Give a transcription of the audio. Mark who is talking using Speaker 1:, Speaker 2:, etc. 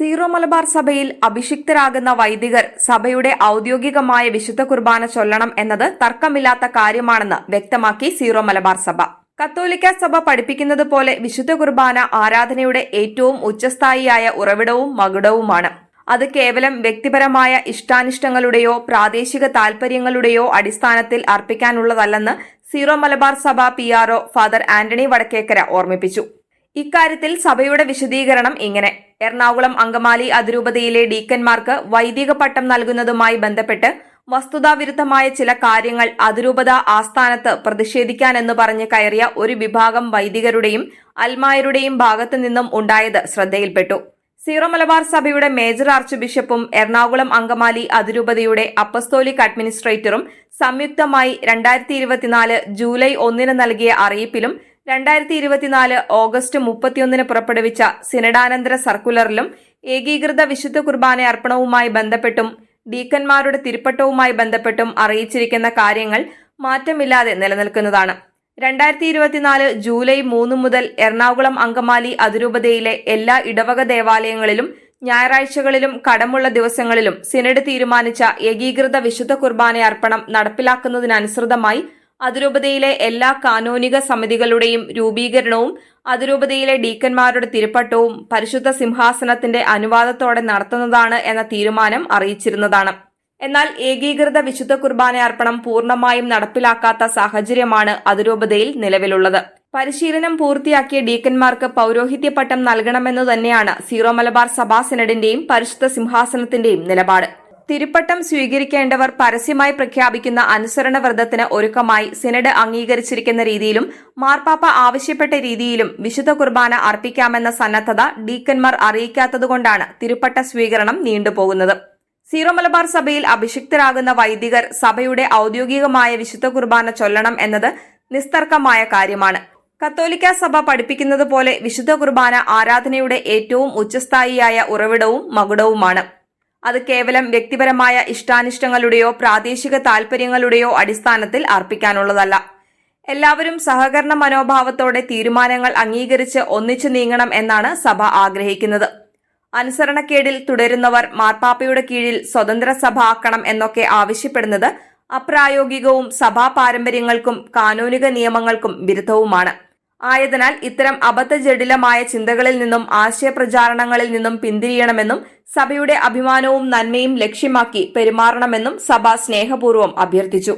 Speaker 1: Zero Malabar സഭയിൽ അഭിഷിക്തരാകുന്ന വൈദികർ സഭയുടെ ഔദ്യോഗികമായ വിശുദ്ധ കുർബാന ചൊല്ലണം എന്നത് തർക്കമില്ലാത്ത കാര്യമാണെന്ന് വ്യക്തമാക്കി സീറോ മലബാർ സഭ. കത്തോലിക്ക സഭ പഠിപ്പിക്കുന്നത് പോലെ വിശുദ്ധ കുർബാന ആരാധനയുടെ ഏറ്റവും ഉച്ചസ്ഥായിയായ ഉറവിടവും മകുടവുമാണ്. അത് കേവലം വ്യക്തിപരമായ ഇഷ്ടാനിഷ്ടങ്ങളുടെയോ പ്രാദേശിക താൽപര്യങ്ങളുടെയോ അടിസ്ഥാനത്തിൽ അർപ്പിക്കാനുള്ളതല്ലെന്ന് സീറോ മലബാർ സഭ പി ഫാദർ ആന്റണി വടക്കേക്കര ഓർമ്മിപ്പിച്ചു. ഇക്കാര്യത്തിൽ സഭയുടെ വിശദീകരണം ഇങ്ങനെ. എറണാകുളം അങ്കമാലി അതിരൂപതയിലെ ഡീക്കന്മാർക്ക് വൈദിക പട്ടം നൽകുന്നതുമായി ബന്ധപ്പെട്ട് വസ്തുതാവിരുദ്ധമായ ചില കാര്യങ്ങൾ അതിരൂപത ആസ്ഥാനത്ത് പ്രതിഷേധിക്കാനെന്ന് പറഞ്ഞ് കയറിയ ഒരു വിഭാഗം വൈദികരുടെയും അൽമായരുടെയും ഭാഗത്തു നിന്നും ഉണ്ടായത് ശ്രദ്ധയിൽപ്പെട്ടു. സീറോ മലബാർ സഭയുടെ മേജർ ആർച്ച് ബിഷപ്പും എറണാകുളം അങ്കമാലി അതിരൂപതയുടെ അപ്പസ്തോലിക് അഡ്മിനിസ്ട്രേറ്ററും സംയുക്തമായി രണ്ടായിരത്തി ഇരുപത്തിനാല് ജൂലൈ ഒന്നിന് നൽകിയ അറിയിപ്പിലും രണ്ടായിരത്തി ഇരുപത്തിനാല് ഓഗസ്റ്റ് മുപ്പത്തിയൊന്നിന് പുറപ്പെടുവിച്ച സിനഡാനന്തര സർക്കുലറിലും ഏകീകൃത വിശുദ്ധ കുർബാന അർപ്പണവുമായി ബന്ധപ്പെട്ടും ഡീക്കന്മാരുടെ തിരുപ്പട്ടവുമായി ബന്ധപ്പെട്ടും അറിയിച്ചിരിക്കുന്ന കാര്യങ്ങൾ മാറ്റമില്ലാതെ നിലനിൽക്കുന്നതാണ്. രണ്ടായിരത്തി ഇരുപത്തിനാല് ജൂലൈ മൂന്ന് മുതൽ എറണാകുളം അങ്കമാലി അതിരൂപതയിലെ എല്ലാ ഇടവക ദേവാലയങ്ങളിലും ഞായറാഴ്ചകളിലും കടമുള്ള ദിവസങ്ങളിലും സിനഡ് തീരുമാനിച്ച ഏകീകൃത വിശുദ്ധ കുർബാന അർപ്പണം നടപ്പിലാക്കുന്നതിനനുസൃതമായി അതിരൂപതയിലെ എല്ലാ കാനോനിക സമിതികളുടെയും രൂപീകരണവും അതിരൂപതയിലെ ഡീക്കന്മാരുടെ തിരുപ്പട്ടവും പരിശുദ്ധ സിംഹാസനത്തിന്റെ അനുവാദത്തോടെ നടത്തുന്നതാണ് എന്ന തീരുമാനം അറിയിച്ചിരുന്നതാണ്. എന്നാൽ ഏകീകൃത വിശുദ്ധ കുർബാന അർപ്പണം പൂർണമായും നടപ്പിലാക്കാത്ത സാഹചര്യമാണ് അതിരൂപതയിൽ നിലവിലുള്ളത്. പരിശീലനം പൂർത്തിയാക്കിയ ഡീക്കന്മാർക്ക് പൗരോഹിത്യ പട്ടം നൽകണമെന്നു തന്നെയാണ് സീറോ മലബാർ സഭാ സെനഡിന്റെയും പരിശുദ്ധ സിംഹാസനത്തിന്റെയും നിലപാട്. തിരുപ്പട്ടം സ്വീകരിക്കേണ്ടവർ പരസ്യമായി പ്രഖ്യാപിക്കുന്ന അനുസരണ വ്രതത്തിന് ഒരുക്കമായി സിനഡ് അംഗീകരിച്ചിരിക്കുന്ന രീതിയിലും മാർപ്പാപ്പ ആവശ്യപ്പെട്ട രീതിയിലും വിശുദ്ധ കുർബാന അർപ്പിക്കാമെന്ന സന്നദ്ധത ഡീക്കന്മാർ അറിയിക്കാത്തതുകൊണ്ടാണ് തിരുപ്പട്ട സ്വീകരണം നീണ്ടുപോകുന്നത്. സീറോ മലബാർ സഭയിൽ അഭിഷിക്തരാകുന്ന വൈദികർ സഭയുടെ ഔദ്യോഗികമായ വിശുദ്ധ കുർബാന ചൊല്ലണം എന്നത് നിസ്തർക്കമായ കാര്യമാണ്. കത്തോലിക്ക സഭ പഠിപ്പിക്കുന്നത് പോലെ വിശുദ്ധ കുർബാന ആരാധനയുടെ ഏറ്റവും ഉച്ചസ്ഥായിയായ ഉറവിടവും മകുടവുമാണ്. അത് കേവലം വ്യക്തിപരമായ ഇഷ്ടാനിഷ്ടങ്ങളുടെയോ പ്രാദേശിക താൽപര്യങ്ങളുടെയോ അടിസ്ഥാനത്തിൽ അർപ്പിക്കാനുള്ളതല്ല. എല്ലാവരും സഹകരണ മനോഭാവത്തോടെ തീരുമാനങ്ങൾ അംഗീകരിച്ച് ഒന്നിച്ചു നീങ്ങണം എന്നാണ് സഭ ആഗ്രഹിക്കുന്നത്. അനുസരണക്കേടിൽ തുടരുന്നവർ മാർപ്പാപ്പയുടെ കീഴിൽ സ്വതന്ത്ര സഭ ആക്കണം എന്നൊക്കെ ആവശ്യപ്പെടുന്നത് അപ്രായോഗികവും സഭാ പാരമ്പര്യങ്ങൾക്കും കാനൂനിക നിയമങ്ങൾക്കും വിരുദ്ധവുമാണ്. ആയതിനാൽ ഇത്തരം അബദ്ധജടിലമായ ചിന്തകളിൽ നിന്നും ആശയപ്രചാരണങ്ങളിൽ നിന്നും പിന്തിരിയണമെന്നും സഭയുടെ അഭിമാനവും നന്മയും ലക്ഷ്യമാക്കി പെരുമാറണമെന്നും സഭ സ്നേഹപൂർവം അഭ്യർത്ഥിച്ചു.